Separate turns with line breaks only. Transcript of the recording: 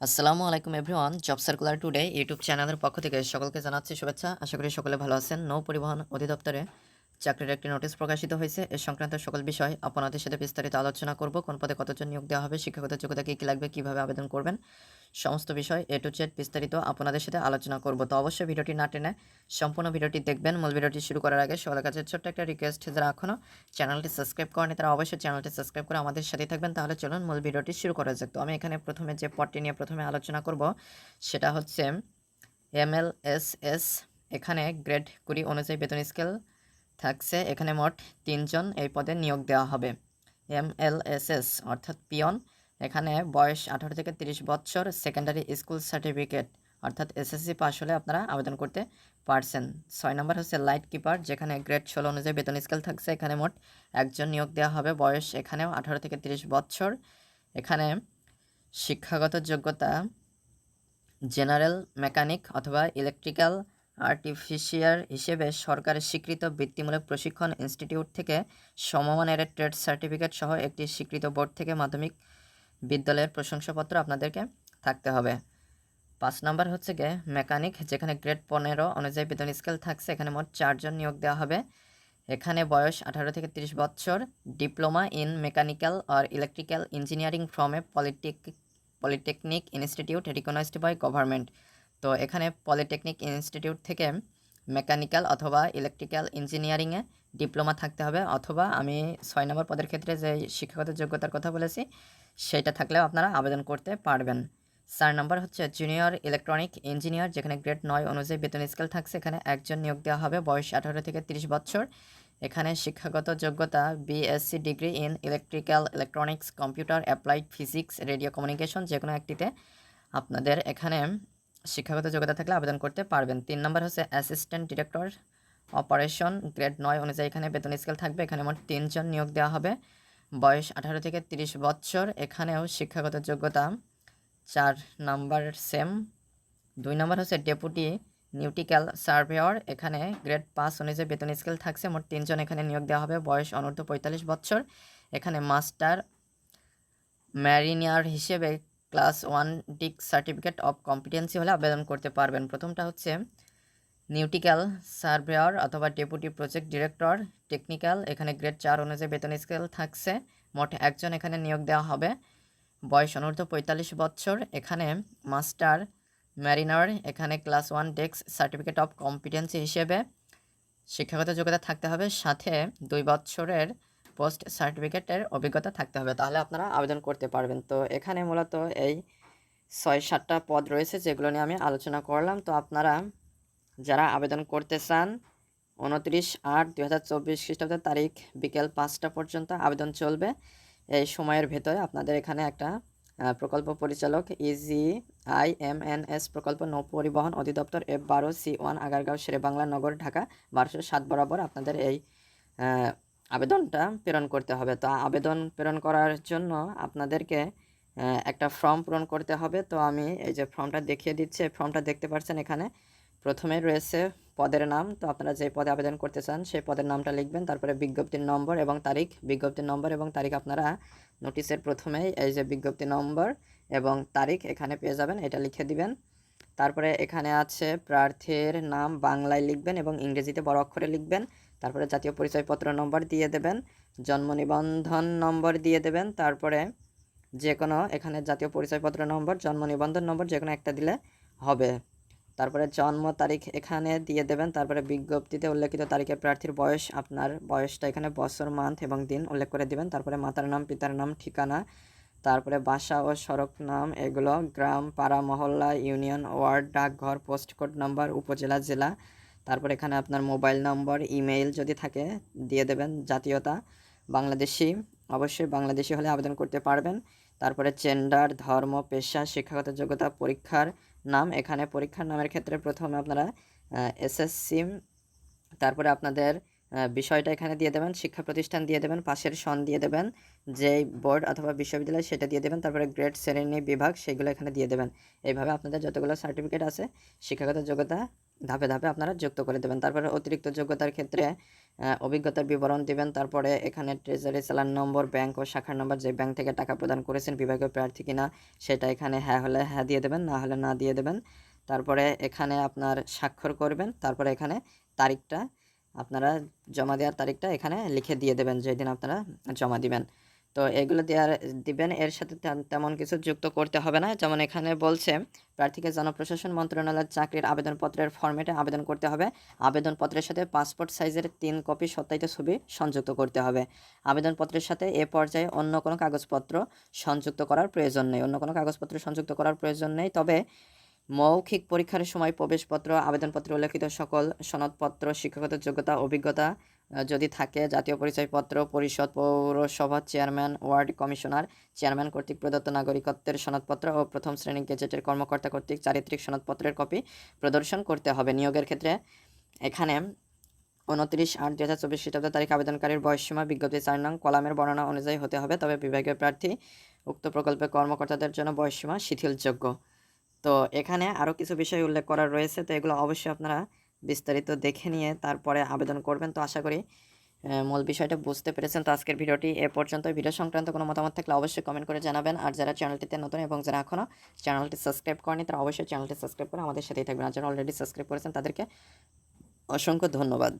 আসসালামু আলাইকুম everyone, job circular today YouTube চ্যানেলের পক্ষ থেকে সকলকে জানাচ্ছি শুভেচ্ছা। আশা করি সকলে ভালো আছেন। নৌ পরিবহন অধিদপ্তরে চাকরির একটি নোটিশ প্রকাশিত হয়েছে। এ সংক্রান্ত সকল বিষয় আপনাদের সাথে বিস্তারিত আলোচনা করব, কোন পদে কতজন নিয়োগ দেওয়া হবে, শিক্ষাগত যোগ্যতা কী কী লাগবে, কীভাবে আবেদন করবেন, সমস্ত বিষয় এ টু জেড বিস্তারিত আপনাদের সাথে আলোচনা করব। তো অবশ্যই ভিডিওটি না টেনে সম্পূর্ণ ভিডিওটি দেখবেন। মূল ভিডিওটি শুরু করার আগে সবার কাছে ছোট্ট একটা রিকোয়েস্ট যারা এখনও চ্যানেলটি সাবস্ক্রাইব করেনি, তারা অবশ্যই চ্যানেলটি সাবস্ক্রাইব করে আমাদের সাথে থাকবেন। তাহলে চলুন মূল ভিডিওটি শুরু করা যাক। তো আমি এখানে প্রথমে যে পদটি নিয়ে প্রথমে আলোচনা করব, সেটা হচ্ছে এম এল এস এস এখানে গ্রেড কুড়ি অনুযায়ী বেতন স্কেল থাকছে, এখানে মোট তিনজন এই পদে নিয়োগ দেওয়া হবে। এম এল এস এস, অর্থাৎ পিয়ন, এখানে বয়স আঠারো থেকে তিরিশ বছর সেকেন্ডারি স্কুল সার্টিফিকেট অর্থাৎ এসএসসি পাস হলে আপনারা আবেদন করতে পারছেন। ছয় নম্বর হচ্ছে লাইট কিপার যেখানে গ্রেড ষোলো অনুযায়ী বেতন স্কেল থাকছে, এখানে মোট একজন নিয়োগ দেওয়া হবে, বয়স এখানেও আঠারো থেকে তিরিশ বছর। এখানে শিক্ষাগত যোগ্যতা জেনারেল মেকানিক অথবা ইলেকট্রিক্যাল আর্টিফিশিয়ার হিসেবে সরকারের স্বীকৃত বৃত্তিমূলক প্রশিক্ষণ ইনস্টিটিউট থেকে সমমানের ট্রেড সার্টিফিকেট সহ একটি স্বীকৃত বোর্ড থেকে মাধ্যমিক বিদ্যালয়ের প্রশংসাপত্র আপনাদেরকে থাকতে হবে। পাঁচ নাম্বার হচ্ছে গিয়ে মেকানিক, যেখানে গ্রেড পনেরো অনুযায়ী বেতন স্কেল থাকছে, এখানে মোট চারজন নিয়োগ দেওয়া হবে। এখানে বয়স আঠারো থেকে তিরিশ বছর, diploma in mechanical R electrical engineering from a polytech, polytechnic institute recognised by government তো এখানে পলিটেকনিক ইনস্টিটিউট থেকে মেকানিক্যাল অথবা ইলেকট্রিক্যাল ইঞ্জিনিয়ারিংয়ে ডিপ্লোমা থাকতে হবে অথবা আমি ছয় নম্বর পদের ক্ষেত্রে যে শিক্ষাগত যোগ্যতার কথা বলেছি, সেটা থাকলেও আপনারা আবেদন করতে পারবেন। চার নম্বর হচ্ছে জুনিয়র ইলেকট্রনিক ইঞ্জিনিয়ার যেখানে গ্রেড নয় অনুযায়ী বেতন স্কেল থাকছে। এখানে একজন নিয়োগ দেওয়া হবে, বয়স আঠারো থেকে তিরিশ বছর। এখানে শিক্ষাগত যোগ্যতা BSc degree in electrical electronics computer applied physics radio communication যে কোনো একটিতে আপনাদের এখানে শিক্ষাগত যোগ্যতা থাকলে আবেদন করতে পারবেন। তিন নম্বর হচ্ছে অ্যাসিস্ট্যান্ট ডিরেক্টর অপারেশন গ্রেড নয় অনুযায়ী এখানে বেতন স্কেল থাকবে। এখানে মোট তিনজন নিয়োগ দেওয়া হবে। বয়স আঠারো থেকে তিরিশ বছর। এখানেও শিক্ষাগত যোগ্যতা চার নাম্বার সেম দুই নম্বর হচ্ছে ডেপুটি নিউটিক্যাল সার্ভেয়র এখানে গ্রেড পাস অনুযায়ী বেতন স্কেল থাকছে। মোট তিনজন এখানে নিয়োগ দেওয়া হবে। বয়স অনূর্ধ্ব পঁয়তাল্লিশ বছর। এখানে মাস্টার ম্যারিনিয়ার হিসেবে class one deck certificate of competency হলে আবেদন করতে পারবেন। প্রথমটা হচ্ছে নিউটিক্যাল সার্ভেয়র অথবা ডেপুটি প্রজেক্ট ডিরেক্টর, টেকনিক্যাল, এখানে গ্রেড চার অনুযায়ী বেতন স্কেল থাকছে। মোট একজন এখানে নিয়োগ দেওয়া হবে। বয়স অনূর্ধ্ব পঁয়তাল্লিশ বছর। এখানে মাস্টার ম্যারিনার, এখানে class one decks certificate of competency হিসেবে শিক্ষাগত যোগ্যতা থাকতে হবে। সাথে দুই বছরের পোস্ট সার্টিফিকেটের অভিজ্ঞতা থাকতে হবে। তাহলে আপনারা আবেদন করতে পারবেন। তো এখানে মূলত এই ছয়, সাতটা পদ রয়েছে যেগুলো নিয়ে আমি আলোচনা করলাম। তো আপনারা যারা আবেদন করতে চান, উনত্রিশ আট দুই হাজার চব্বিশ খ্রিস্টাব্দের তারিখ বিকেল পাঁচটা পর্যন্ত আবেদন চলবে। এই সময়ের ভেতরে আপনাদের এখানে একটা প্রকল্প পরিচালক E G I M N S প্রকল্প নৌ পরিবহন অধিদপ্তর এফ বারো সি ওয়ান আগারগাঁও শেরে বাংলা নগর ঢাকা বারোশো সাত বরাবর আপনাদের এই আবেদনটা প্রেরণ করতে হবে। তো আবেদন প্রেরণ করার জন্য আপনাদেরকে একটা ফর্ম পূরণ করতে হবে। তো আমি এই যে ফর্মটা দেখিয়ে দিচ্ছি, এই ফর্মটা দেখতে পাচ্ছেন এখানে। প্রথমে রয়েছে পদের নাম। তো আপনারা যে পদে আবেদন করতে চান, সেই পদের নামটা লিখবেন, তারপরে বিজ্ঞপ্তির নম্বর এবং তারিখ। বিজ্ঞপ্তির নম্বর এবং তারিখ আপনারা নোটিশের প্রথমেই এই যে বিজ্ঞপ্তি নম্বর এবং তারিখ এখানে পেয়ে যাবেন, এটা লিখে দিবেন। তারপরে এখানে আছে প্রার্থীর নাম বাংলায় লিখবেন এবং ইংরেজিতে বড় অক্ষরে লিখবেন। তারপরে জাতীয় পরিচয়পত্র নম্বর দিয়ে দেবেন, জন্ম নিবন্ধন নম্বর দিয়ে দেবেন, তারপরে যে কোনো এখানে জাতীয় পরিচয়পত্র নম্বর, জন্ম নিবন্ধন নম্বর যে কোনো একটা দিলে হবে। তারপরে জন্ম তারিখ এখানে দিয়ে দেবেন, তারপরে বিজ্ঞপ্তিতে উল্লেখিত তারিখে প্রার্থীর বয়স, আপনার বয়সটা এখানে বছর মান্থ এবং দিন উল্লেখ করে দিবেন, তারপরে মাতার নাম, পিতার নাম, ঠিকানা, তারপরে বাসা ও সড়ক নাম, এগুলো গ্রাম, পাড়া, মহল্লা, ইউনিয়ন, ওয়ার্ড, ডাকঘর, পোস্ট কোড নাম্বার, উপজেলা, জেলা তারপর এখানে আপনার মোবাইল নম্বর, ইমেইল যদি থাকে, দিয়ে দেবেন জাতীয়তা। বাংলাদেশি, অবশ্যই বাংলাদেশি হলে আবেদন করতে পারবেন। তারপরে জেন্ডার ধর্ম, পেশা, শিক্ষাগত যোগ্যতা, পরীক্ষার নাম। এখানে পরীক্ষার নামের ক্ষেত্রে প্রথমে আপনারা এসএসসি তারপরে আপনাদের বিষয়টা এখানে দিয়ে দেবেন, শিক্ষা প্রতিষ্ঠান দিয়ে দেবেন, পাশের সন দিয়ে দেবেন, যেই বোর্ড অথবা বিশ্ববিদ্যালয় সেটা দিয়ে দেবেন, তারপরে গ্রেড, শ্রেণি, বিভাগ সেগুলো এখানে দিয়ে দেবেন। এইভাবে আপনাদের যতগুলো সার্টিফিকেট আছে, শিক্ষাগত যোগ্যতা ধাপে ধাপে আপনারা যুক্ত করে দেবেন। তারপরে অতিরিক্ত যোগ্যতার ক্ষেত্রে অভিজ্ঞতার বিবরণ দিবেন, তারপরে এখানে ট্রেজারি চালান নম্বর ব্যাংক ও শাখার নম্বর যে ব্যাংক থেকে টাকা প্রদান করেছেন, বিভাগীয় প্রার্থী কিনা, সেটা এখানে হ্যাঁ হলে হ্যাঁ দিয়ে দেবেন, না হলে না দিয়ে দেবেন। তারপরে এখানে আপনার স্বাক্ষর করবেন, তারপরে এখানে তারিখটা আপনারা জমা দেওয়ার তারিখটা এখানে লিখে দিয়ে দেবেন, যেদিন আপনারা জমা দিবেন। তো এগুলো দেওয়ার দিবেন, এর সাথে তেমন কিছু যুক্ত করতে হবে না। যেমন এখানে বলছে, প্রার্থীকে জনপ্রশাসন মন্ত্রণালয়ের চাকরির আবেদনপত্রের ফরম্যাটে আবেদন করতে হবে। আবেদনপত্রের সাথে পাসপোর্ট সাইজের তিন কপি সত্যায়িত ছবি সংযুক্ত করতে হবে। আবেদনপত্রের সাথে এ পর্যায়ে অন্য কোনো কাগজপত্র সংযুক্ত করার প্রয়োজন নেই। অন্য কোনো কাগজপত্র সংযুক্ত করার প্রয়োজন নেই। তবে মৌখিক পরীক্ষার সময় প্রবেশপত্র, আবেদনপত্রে, উল্লেখিত সকল সনদপত্র, শিক্ষাগত যোগ্যতা, অভিজ্ঞতা যদি থাকে, জাতীয় পরিচয়পত্র, পরিষদ, পৌরসভা, চেয়ারম্যান, ওয়ার্ড কমিশনার, চেয়ারম্যান কর্তৃক প্রদত্ত নাগরিকত্বের সনদপত্র ও প্রথম শ্রেণি গেজেটের কর্মকর্তা কর্তৃক চারিত্রিক সনদপত্রের কপি প্রদর্শন করতে হবে। নিয়োগের ক্ষেত্রে এখানে উনত্রিশ আট দু হাজার চব্বিশ খ্রিস্টাব্দ তারিখ আবেদনকারীর বয়সসীমা, বিজ্ঞপ্তি চার নং, কলামের বর্ণনা অনুযায়ী হতে হবে, তবে বিভাগীয় প্রার্থী উক্ত প্রকল্পের কর্মকর্তাদের জন্য বয়সসীমা শিথিলযোগ্য। তো এখানে আরও কিছু বিষয় উল্লেখ করা রয়েছে। তো এগুলো অবশ্যই আপনারা বিস্তারিত দেখে নিয়ে তারপরে আবেদন করবেন। তো আশা করি মূল বিষয়টা বুঝতে পেরেছেন। তো আজকের ভিডিওটি এ পর্যন্ত ভিডিও সংক্রান্ত কোনো মতামত থাকলে অবশ্যই কমেন্ট করে জানাবেন। আর যারা চ্যানেলটিতে নতুন এবং যারা এখনও চ্যানেলটি সাবস্ক্রাইব করেনি তারা অবশ্যই চ্যানেলটি সাবস্ক্রাইব করে আমাদের সাথেই থাকবেন। আর যারা অলরেডি সাবস্ক্রাইব করেছেন, তাদেরকে অসংখ্য ধন্যবাদ।